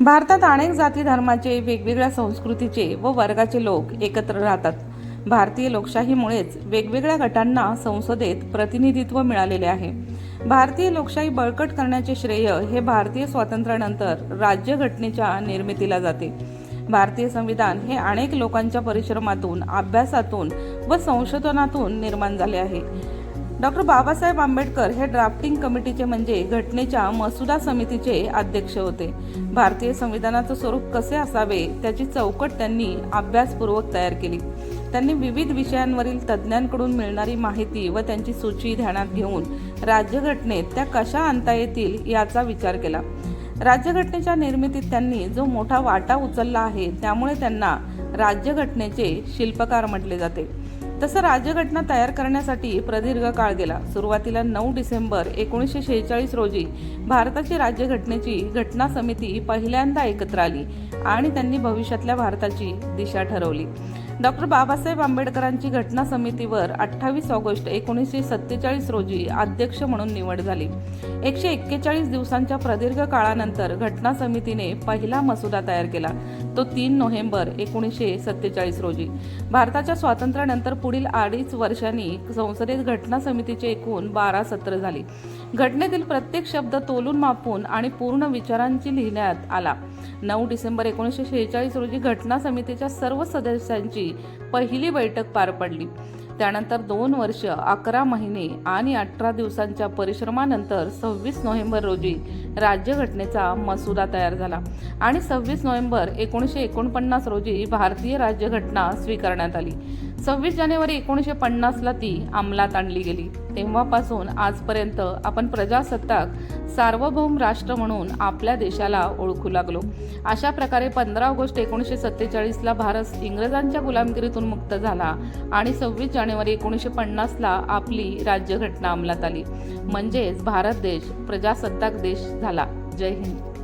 भारतात अनेक जाती धर्माचे वेगवेगळ्या संस्कृतीचे व वर्गाचे लोक एकत्र राहतात. भारतीय लोकशाहीमुळेच वेगवेगळ्या गटांना संसदेत प्रतिनिधित्व मिळालेले आहे. भारतीय लोकशाही बळकट करण्याचे श्रेय हे भारतीय स्वातंत्र्यानंतर राज्यघटनेच्या निर्मितीला जाते. भारतीय संविधान हे अनेक लोकांच्या परिश्रमातून अभ्यासातून व संशोधनातून निर्माण झाले आहे. डॉक्टर बाबासाहेब आंबेडकर हे ड्राफ्टिंग कमिटीचे म्हणजे घटनेच्या मसुदा समितीचे अध्यक्ष होते. भारतीय संविधानाचं स्वरूप कसे असावे त्याची चौकट त्यांनी अभ्यासपूर्वक तयार केली. त्यांनी विविध विषयांवरील तज्ज्ञांकडून मिळणारी माहिती व त्यांची सूची ध्यानात घेऊन राज्यघटनेत त्या कशा आणता येतील याचा विचार केला. राज्यघटनेच्या निर्मितीत त्यांनी जो मोठा वाटा उचलला आहे त्यामुळे त्यांना राज्यघटनेचे शिल्पकार म्हटले जाते. तसं राज्यघटना तयार करण्यासाठी प्रदीर्घ काळ गेला. सुरुवातीला नऊ डिसेंबर एकोणीसशे शेहेचाळीस रोजी भारताची राज्यघटनेची घटना समिती पहिल्यांदा एकत्र आली आणि त्यांनी भविष्यातल्या भारताची दिशा ठरवली. डॉक्टर बाबासाहेब आंबेडकरांची घटना समितीवर अठ्ठावीस ऑगस्ट एकोणीसशे सत्तेचाळीस रोजी अध्यक्ष म्हणून निवड झाली. एकशे एक्केचाळीस दिवसांच्या प्रदीर्घ काळानंतर घटना समितीने पहिला मसुदा तयार केला. तो तीन नोव्हेंबर एकोणीसशे सत्तेचाळीस रोजी. भारताच्या स्वातंत्र्यानंतर पुढील अडीच वर्षांनी संसदेत घटना समितीचे एकूण बारा सत्र झाली. घटनेतील प्रत्येक शब्द तोलून मापून आणि पूर्ण विचारांची लिहिण्यात आला. नऊ डिसेंबर एकोणीसशे शेहेचाळीस रोजी घटना समितीच्या सर्व सदस्यांची पहिली बैठक पार पडली. त्यानंतर दोन वर्ष अकरा महिने आणि अठरा दिवसांच्या परिश्रमानंतर सव्वीस नोव्हेंबर रोजी राज्यघटनेचा मसुदा तयार झाला आणि सव्वीस नोव्हेंबर एकोणीसशे एकोणपन्नास रोजी भारतीय राज्यघटना स्वीकारण्यात आली. सव्वीस जानेवारी एकोणीसशे पन्नासला ती अंमलात आणली गेली. तेव्हापासून आजपर्यंत आपण प्रजासत्ताक सार्वभौम राष्ट्र म्हणून आपल्या देशाला ओळखू लागलो. अशा प्रकारे पंधरा ऑगस्ट एकोणीसशे सत्तेचाळीसला भारत इंग्रजांच्या गुलामगिरीतून मुक्त झाला आणि सव्वीस जानेवारी एकोणीसशे पन्नासला आपली राज्यघटना अंमलात आली. म्हणजेच भारत देश प्रजासत्ताक देश झाला. जय हिंद.